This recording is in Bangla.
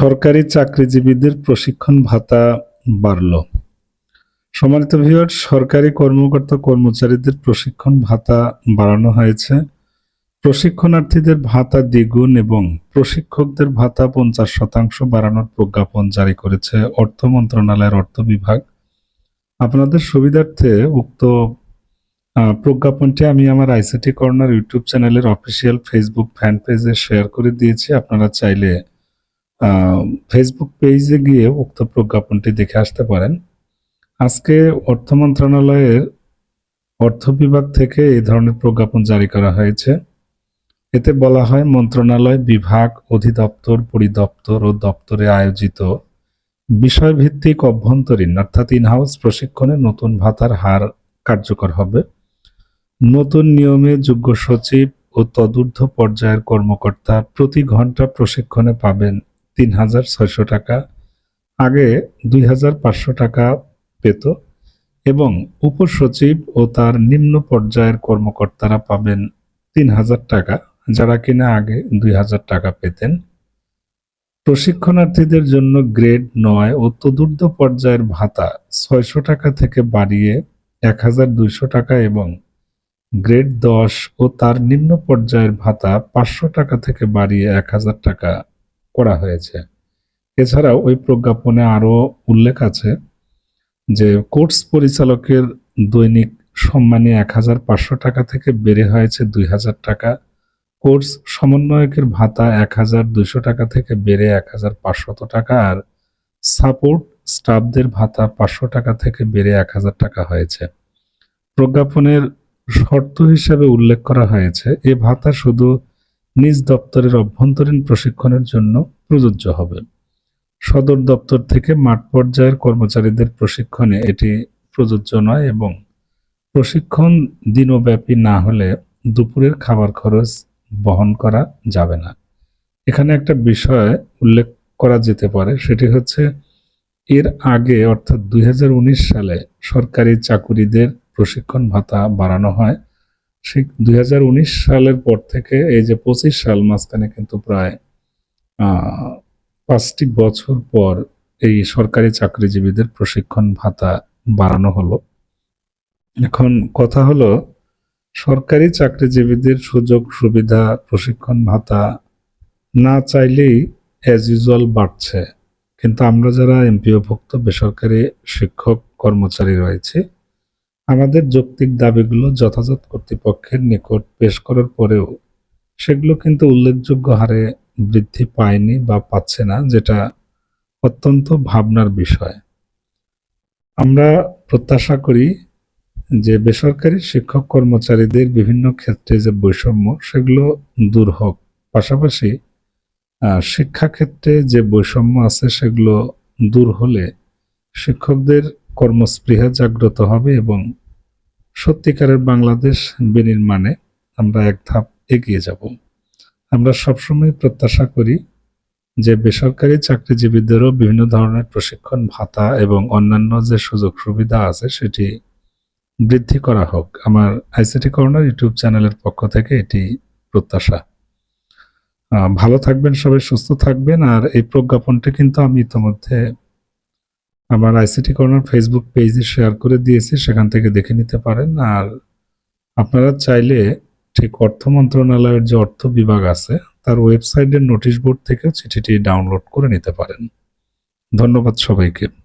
সরকারি চাকরিজীবীদের প্রশিক্ষণ ভাতা বাড়ল। সম্মানিত ভিউয়ার সরকারি কর্মকর্তা কর্মচারীদের প্রশিক্ষণ ভাতা বাড়ানো হয়েছে। প্রশিক্ষণার্থীদের ভাতা দ্বিগুণ এবং প্রশিক্ষকদের ভাতা পঞ্চাশ শতাংশ বাড়ানোর প্রজ্ঞাপন জারি করেছে অর্থ মন্ত্রণালয়ের অর্থ বিভাগ। আপনাদের সুবিধার্থে উক্ত প্রজ্ঞাপনটি আমি আমার আইসিটি কর্নার ইউটিউব চ্যানেলের অফিসিয়াল ফেসবুক ফ্যান পেজে শেয়ার করে দিয়েছি। আপনারা চাইলে ফেসবুক পেজে গিয়ে উক্ত প্রজ্ঞাপনটি দেখে আসতে পারেন। আজকে অর্থ মন্ত্রণালয়ের অর্থ বিভাগ থেকে এই ধরনের প্রজ্ঞাপন জারি করা হয়েছে। এতে বলা হয়, মন্ত্রণালয়, বিভাগ, অধিদপ্তর, পরিদপ্তর ও দপ্তরে আয়োজিত বিষয়ভিত্তিক অভ্যন্তরীণ অর্থাৎ ইনহাউস প্রশিক্ষণে নতুন ভাতার হার কার্যকর হবে। নতুন নিয়মে যোগ্য সচিব ও তদূর্ধ্ব পর্যায়ের কর্মকর্তা প্রতি ঘণ্টা প্রশিক্ষণে পাবেন তিন হাজার ছয়শো টাকা, আগে দুই হাজার পাঁচশো টাকা পেত এবং উপসচিব ও তার নিম্ন পর্যায়ের কর্মকর্তারা পাবেন তিন হাজার টাকা, যারা কিনা আগে দুই হাজার টাকা পেতেন। প্রশিক্ষণার্থীদের জন্য গ্রেড নয় ও তদূর্ধ্ব পর্যায়ের ভাতা ছয়শো টাকা থেকে বাড়িয়ে এক হাজার দুইশো টাকা এবং গ্রেড দশ ও তার নিম্ন পর্যায়ের ভাতা পাঁচশো টাকা থেকে বাড়িয়ে এক হাজার টাকা। করা হয়েছে। এছাড়াও ওই প্রজ্ঞাপনে আরও উল্লেখ আছে যে কোর্স পরিচালকের দৈনিক সম্মানী এক হাজার পাঁচশো টাকা থেকে বেড়ে হয়েছে দুই হাজার টাকা। কোর্স সমন্বয়কের ভাতা এক হাজার দুইশো টাকা থেকে বেড়ে এক হাজার পাঁচশত টাকা আর সাপোর্ট স্টাফদের ভাতা পাঁচশো টাকা থেকে বেড়ে এক হাজার টাকা হয়েছে। প্রজ্ঞাপনের শর্ত হিসাবে উল্লেখ করা হয়েছে, এ ভাতা শুধু নিজ দপ্তরের অভ্যন্তরীণ প্রশিক্ষণের জন্য প্রযোজ্য হবে। সদর দপ্তর থেকে মাঠ পর্যায়ের কর্মচারীদের প্রশিক্ষণে এটি প্রযোজ্য নয় এবং প্রশিক্ষণ দিনব্যাপী না হলে দুপুরের খাবার খরচ বহন করা যাবে না। এখানে একটা বিষয় উল্লেখ করা যেতে পারে, সেটি হচ্ছে এর আগে, অর্থাৎ দুই হাজার উনিশ সালে সরকারি চাকুরিদের প্রশিক্ষণ ভাতা বাড়ানো হয়। সে দুই সালের পর থেকে এই যে পঁচিশ সাল মাঝখানে কিন্তু প্রায় পাঁচটি বছর পর এই সরকারি চাকরিজীবীদের প্রশিক্ষণ ভাতা বাড়ানো হলো। এখন কথা হলো, সরকারি চাকরিজীবীদের সুযোগ সুবিধা, প্রশিক্ষণ ভাতা না চাইলেই অ্যাজ ইউজুয়াল বাড়ছে। কিন্তু আমরা যারা এমপিওভুক্ত বেসরকারি শিক্ষক কর্মচারী রয়েছে আমাদের যৌক্তিক দাবিগুলো যথাযথ কর্তৃপক্ষের নিকট পেশ করার পরেও সেগুলো কিন্তু উল্লেখযোগ্য হারে বৃদ্ধি পায়নি বা পাচ্ছে না, যেটা অত্যন্ত ভাবনার বিষয়। আমরা প্রত্যাশা করি যে বেসরকারি শিক্ষক কর্মচারীদের বিভিন্ন ক্ষেত্রে যে বৈষম্য, সেগুলো দূর হোক। পাশাপাশি শিক্ষাক্ষেত্রে যে বৈষম্য আছে, সেগুলো দূর হলে শিক্ষকদের কর্মস্পৃহা জাগ্রত হবে এবং সত্যিকারের বাংলাদেশ বিনির্মাণে আমরা এক ধাপ এগিয়ে যাব। আমরা সবসময় প্রত্যাশা করি যে বেসরকারি চাকরিজীবীদেরও বিভিন্ন ধরনের প্রশিক্ষণ ভাতা এবং অন্যান্য যে সুযোগ সুবিধা আছে সেটি বৃদ্ধি করা হোক। আমার আইসিটি কর্নার ইউটিউব চ্যানেলের পক্ষ থেকে এটি প্রত্যাশা। ভালো থাকবেন সবাই, সুস্থ থাকবেন। আর এই প্রজ্ঞাপনটি কিন্তু আমি ইতিমধ্যে আমার আইসিটি কর্নার ফেসবুক পেজে শেয়ার করে দিয়েছি, সেখান থেকে দেখে নিতে পারেন। আর আপনারা চাইলে ঠিক অর্থ মন্ত্রণালয়ের যে অর্থ বিভাগ আছে, তার ওয়েবসাইটের নোটিশ বোর্ড থেকেও চিঠিটি ডাউনলোড করে নিতে পারেন। ধন্যবাদ সবাইকে।